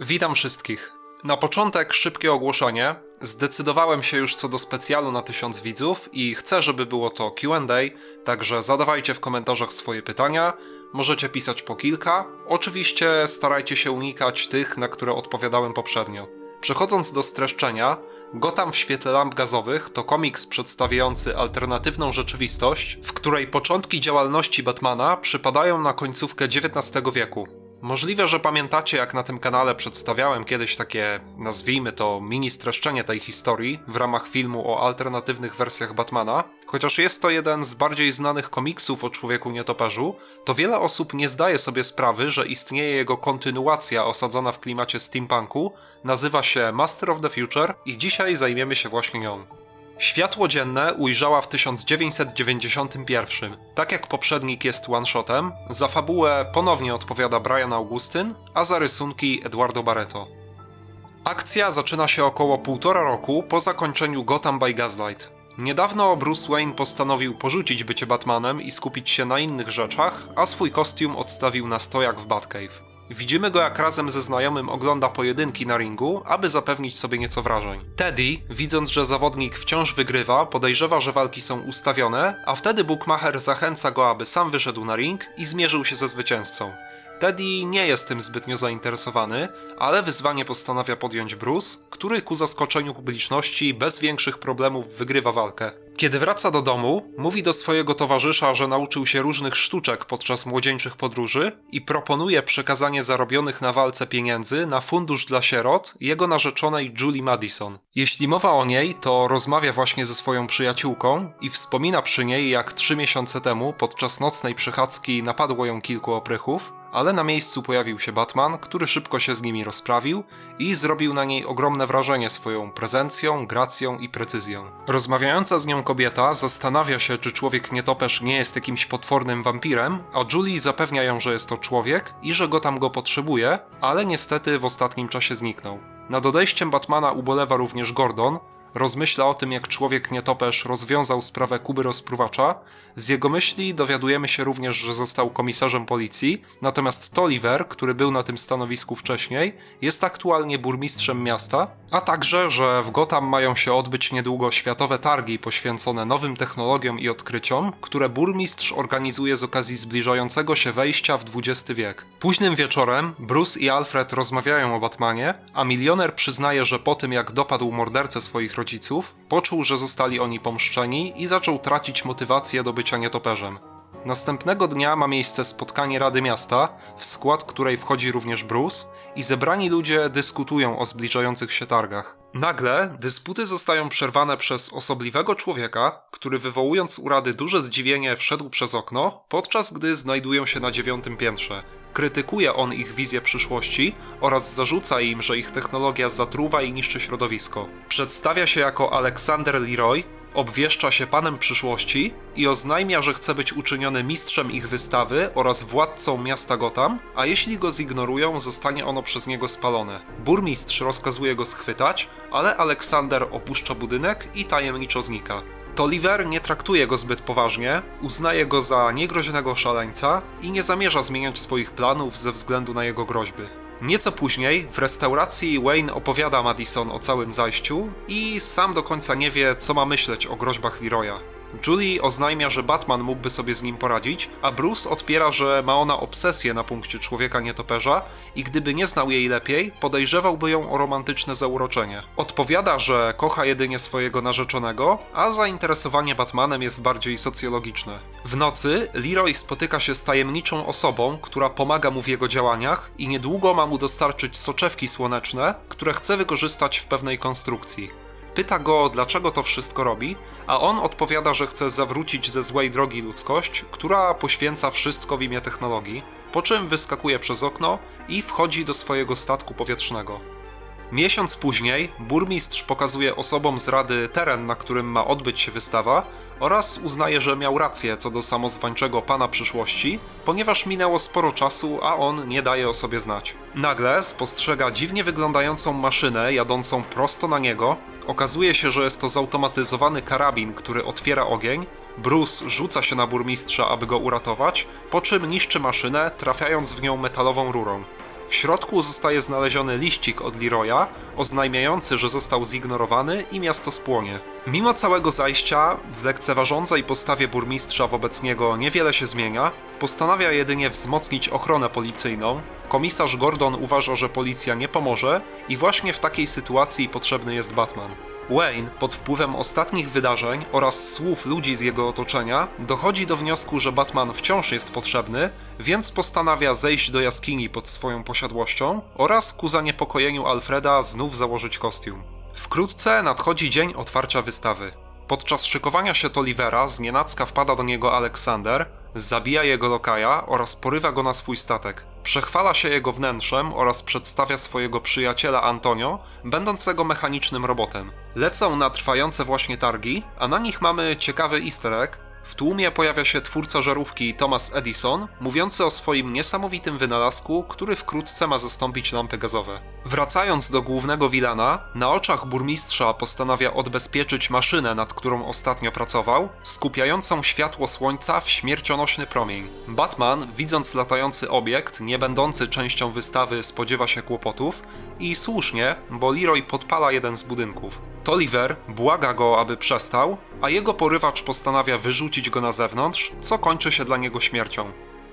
Witam wszystkich. Na początek szybkie ogłoszenie. Zdecydowałem się już co do specjalu na 1000 widzów i chcę, żeby było to QA, także zadawajcie w komentarzach swoje pytania. Możecie pisać po kilka. Oczywiście starajcie się unikać tych, na które odpowiadałem poprzednio. Przechodząc do streszczenia, Gotham w świetle lamp gazowych to komiks przedstawiający alternatywną rzeczywistość, w której początki działalności Batmana przypadają na końcówkę XIX wieku. Możliwe, że pamiętacie, jak na tym kanale przedstawiałem kiedyś takie, nazwijmy to, mini streszczenie tej historii w ramach filmu o alternatywnych wersjach Batmana. Chociaż jest to jeden z bardziej znanych komiksów o człowieku nietoperzu, to wiele osób nie zdaje sobie sprawy, że istnieje jego kontynuacja osadzona w klimacie steampunku, nazywa się Master of the Future i dzisiaj zajmiemy się właśnie nią. Światło dzienne ujrzała w 1991. Tak jak poprzednik jest one-shotem, za fabułę ponownie odpowiada Brian Augustyn, a za rysunki Eduardo Barreto. Akcja zaczyna się około półtora roku po zakończeniu Gotham by Gaslight. Niedawno Bruce Wayne postanowił porzucić bycie Batmanem i skupić się na innych rzeczach, a swój kostium odstawił na stojak w Batcave. Widzimy go jak razem ze znajomym ogląda pojedynki na ringu, aby zapewnić sobie nieco wrażeń. Teddy, widząc, że zawodnik wciąż wygrywa, podejrzewa, że walki są ustawione, a wtedy Bookmacher zachęca go, aby sam wyszedł na ring i zmierzył się ze zwycięzcą. Teddy nie jest tym zbytnio zainteresowany, ale wyzwanie postanawia podjąć Bruce, który ku zaskoczeniu publiczności bez większych problemów wygrywa walkę. Kiedy wraca do domu, mówi do swojego towarzysza, że nauczył się różnych sztuczek podczas młodzieńczych podróży i proponuje przekazanie zarobionych na walce pieniędzy na fundusz dla sierot jego narzeczonej Julie Madison. Jeśli mowa o niej, to rozmawia właśnie ze swoją przyjaciółką i wspomina przy niej, jak trzy miesiące temu podczas nocnej przechadzki napadło ją kilku oprychów, ale na miejscu pojawił się Batman, który szybko się z nimi rozprawił i zrobił na niej ogromne wrażenie swoją prezencją, gracją i precyzją. Rozmawiająca z nią kobieta zastanawia się, czy człowiek nietoperz nie jest jakimś potwornym wampirem, a Julie zapewnia ją, że jest to człowiek i że go tam go potrzebuje, ale niestety w ostatnim czasie zniknął. Nad odejściem Batmana ubolewa również Gordon, rozmyśla o tym, jak człowiek nietoperz rozwiązał sprawę Kuby rozpruwacza. Z jego myśli dowiadujemy się również, że został komisarzem policji, natomiast Tolliver, który był na tym stanowisku wcześniej, jest aktualnie burmistrzem miasta, a także, że w Gotham mają się odbyć niedługo światowe targi poświęcone nowym technologiom i odkryciom, które burmistrz organizuje z okazji zbliżającego się wejścia w XX wiek. Późnym wieczorem Bruce i Alfred rozmawiają o Batmanie, a milioner przyznaje, że po tym jak dopadł mordercę swoich rodziców, poczuł, że zostali oni pomszczeni i zaczął tracić motywację do bycia nietoperzem. Następnego dnia ma miejsce spotkanie Rady Miasta, w skład której wchodzi również Bruce, i zebrani ludzie dyskutują o zbliżających się targach. Nagle dysputy zostają przerwane przez osobliwego człowieka, który wywołując u Rady duże zdziwienie wszedł przez okno, podczas gdy znajdują się na dziewiątym piętrze. Krytykuje on ich wizję przyszłości oraz zarzuca im, że ich technologia zatruwa i niszczy środowisko. Przedstawia się jako Alexander Leroy, obwieszcza się panem przyszłości i oznajmia, że chce być uczyniony mistrzem ich wystawy oraz władcą miasta Gotham, a jeśli go zignorują, zostanie ono przez niego spalone. Burmistrz rozkazuje go schwytać, ale Aleksander opuszcza budynek i tajemniczo znika. Tolliver nie traktuje go zbyt poważnie, uznaje go za niegroźnego szaleńca i nie zamierza zmieniać swoich planów ze względu na jego groźby. Nieco później w restauracji Wayne opowiada Madison o całym zajściu i sam do końca nie wie, co ma myśleć o groźbach Leroya. Julie oznajmia, że Batman mógłby sobie z nim poradzić, a Bruce odpiera, że ma ona obsesję na punkcie człowieka nietoperza i gdyby nie znał jej lepiej, podejrzewałby ją o romantyczne zauroczenie. Odpowiada, że kocha jedynie swojego narzeczonego, a zainteresowanie Batmanem jest bardziej socjologiczne. W nocy Leroy spotyka się z tajemniczą osobą, która pomaga mu w jego działaniach i niedługo ma mu dostarczyć soczewki słoneczne, które chce wykorzystać w pewnej konstrukcji. Pyta go, dlaczego to wszystko robi, a on odpowiada, że chce zawrócić ze złej drogi ludzkość, która poświęca wszystko w imię technologii, po czym wyskakuje przez okno i wchodzi do swojego statku powietrznego. Miesiąc później burmistrz pokazuje osobom z rady teren, na którym ma odbyć się wystawa oraz uznaje, że miał rację co do samozwańczego pana przyszłości, ponieważ minęło sporo czasu, a on nie daje o sobie znać. Nagle spostrzega dziwnie wyglądającą maszynę jadącą prosto na niego. Okazuje się, że jest to zautomatyzowany karabin, który otwiera ogień. Bruce rzuca się na burmistrza, aby go uratować, po czym niszczy maszynę, trafiając w nią metalową rurą. W środku zostaje znaleziony liścik od Leroya, oznajmiający, że został zignorowany i miasto spłonie. Mimo całego zajścia, w lekceważącej postawie burmistrza wobec niego niewiele się zmienia, postanawia jedynie wzmocnić ochronę policyjną. Komisarz Gordon uważa, że policja nie pomoże i właśnie w takiej sytuacji potrzebny jest Batman. Wayne, pod wpływem ostatnich wydarzeń oraz słów ludzi z jego otoczenia, dochodzi do wniosku, że Batman wciąż jest potrzebny, więc postanawia zejść do jaskini pod swoją posiadłością oraz ku zaniepokojeniu Alfreda znów założyć kostium. Wkrótce nadchodzi dzień otwarcia wystawy. Podczas szykowania się Tolivera z nienacka wpada do niego Aleksander, zabija jego lokaja oraz porywa go na swój statek. Przechwala się jego wnętrzem oraz przedstawia swojego przyjaciela Antonio, będącego mechanicznym robotem. Lecą na trwające właśnie targi, a na nich mamy ciekawy easter egg. W tłumie pojawia się twórca żarówki Thomas Edison, mówiący o swoim niesamowitym wynalazku, który wkrótce ma zastąpić lampy gazowe. Wracając do głównego wilana, na oczach burmistrza postanawia odbezpieczyć maszynę, nad którą ostatnio pracował, skupiającą światło słońca w śmiercionośny promień. Batman, widząc latający obiekt, nie będący częścią wystawy, spodziewa się kłopotów i słusznie, bo Leroy podpala jeden z budynków. Tolliver błaga go, aby przestał, a jego porywacz postanawia wyrzucić go na zewnątrz, co kończy się dla niego śmiercią.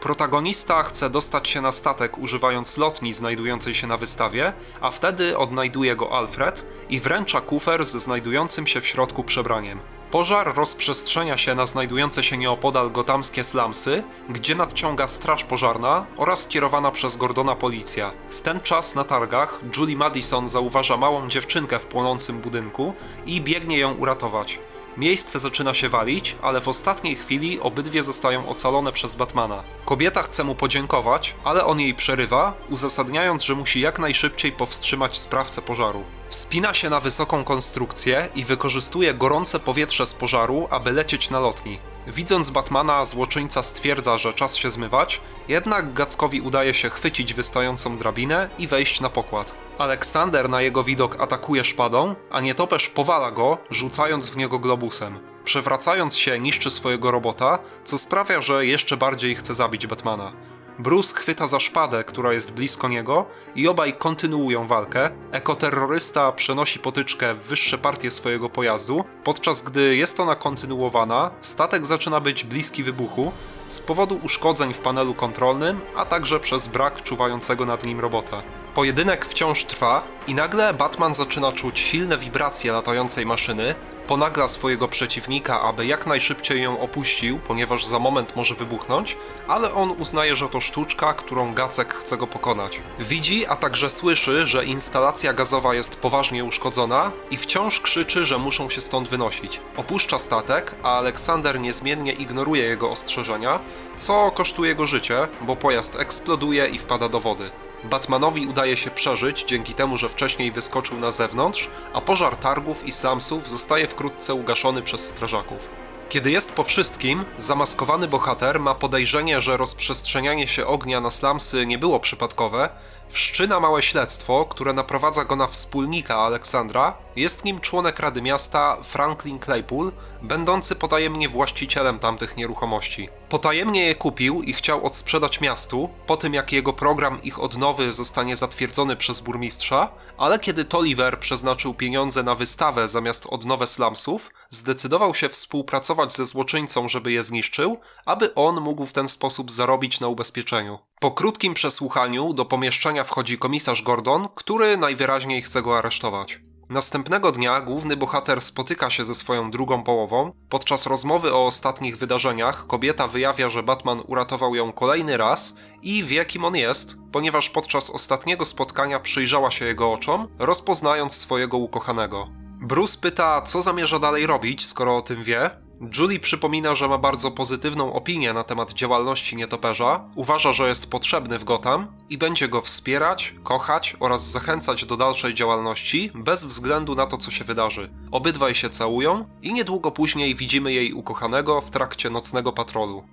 Protagonista chce dostać się na statek używając lotni znajdującej się na wystawie, a wtedy odnajduje go Alfred i wręcza kufer ze znajdującym się w środku przebraniem. Pożar rozprzestrzenia się na znajdujące się nieopodal gotamskie slumsy, gdzie nadciąga straż pożarna oraz kierowana przez Gordona policja. W ten czas na targach Julie Madison zauważa małą dziewczynkę w płonącym budynku i biegnie ją uratować. Miejsce zaczyna się walić, ale w ostatniej chwili obydwie zostają ocalone przez Batmana. Kobieta chce mu podziękować, ale on jej przerywa, uzasadniając, że musi jak najszybciej powstrzymać sprawcę pożaru. Wspina się na wysoką konstrukcję i wykorzystuje gorące powietrze z pożaru, aby lecieć na lotni. Widząc Batmana, złoczyńca stwierdza, że czas się zmywać, jednak Gackowi udaje się chwycić wystającą drabinę i wejść na pokład. Aleksander na jego widok atakuje szpadą, a nietoperz powala go, rzucając w niego globusem. Przewracając się, niszczy swojego robota, co sprawia, że jeszcze bardziej chce zabić Batmana. Bruce chwyta za szpadę, która jest blisko niego i obaj kontynuują walkę. Ekoterrorysta przenosi potyczkę w wyższe partie swojego pojazdu, podczas gdy jest ona kontynuowana, statek zaczyna być bliski wybuchu z powodu uszkodzeń w panelu kontrolnym, a także przez brak czuwającego nad nim robota. Pojedynek wciąż trwa i nagle Batman zaczyna czuć silne wibracje latającej maszyny, ponagla swojego przeciwnika, aby jak najszybciej ją opuścił, ponieważ za moment może wybuchnąć, ale on uznaje, że to sztuczka, którą Gacek chce go pokonać. Widzi, a także słyszy, że instalacja gazowa jest poważnie uszkodzona i wciąż krzyczy, że muszą się stąd wynosić. Opuszcza statek, a Aleksander niezmiennie ignoruje jego ostrzeżenia, co kosztuje go życie, bo pojazd eksploduje i wpada do wody. Batmanowi udaje się przeżyć dzięki temu, że wcześniej wyskoczył na zewnątrz, a pożar targów i slumsów zostaje wkrótce ugaszony przez strażaków. Kiedy jest po wszystkim, zamaskowany bohater ma podejrzenie, że rozprzestrzenianie się ognia na slumsy nie było przypadkowe, wszczyna małe śledztwo, które naprowadza go na wspólnika Aleksandra. Jest nim członek Rady Miasta Franklin Claypool, będący potajemnie właścicielem tamtych nieruchomości. Potajemnie je kupił i chciał odsprzedać miastu, po tym jak jego program ich odnowy zostanie zatwierdzony przez burmistrza, ale kiedy Tolliver przeznaczył pieniądze na wystawę zamiast odnowę slumsów, zdecydował się współpracować ze złoczyńcą, żeby je zniszczył, aby on mógł w ten sposób zarobić na ubezpieczeniu. Po krótkim przesłuchaniu do pomieszczenia wchodzi komisarz Gordon, który najwyraźniej chce go aresztować. Następnego dnia główny bohater spotyka się ze swoją drugą połową. Podczas rozmowy o ostatnich wydarzeniach kobieta wyjawia, że Batman uratował ją kolejny raz i wie kim on jest, ponieważ podczas ostatniego spotkania przyjrzała się jego oczom, rozpoznając swojego ukochanego. Bruce pyta, co zamierza dalej robić, skoro o tym wie. Julie przypomina, że ma bardzo pozytywną opinię na temat działalności nietoperza, uważa, że jest potrzebny w Gotham i będzie go wspierać, kochać oraz zachęcać do dalszej działalności bez względu na to, co się wydarzy. Obydwaj się całują i niedługo później widzimy jej ukochanego w trakcie nocnego patrolu.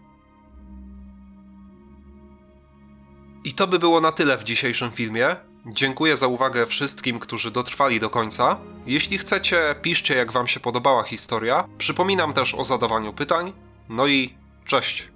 I to by było na tyle w dzisiejszym filmie. Dziękuję za uwagę wszystkim, którzy dotrwali do końca. Jeśli chcecie, piszcie jak Wam się podobała historia. Przypominam też o zadawaniu pytań. No i cześć.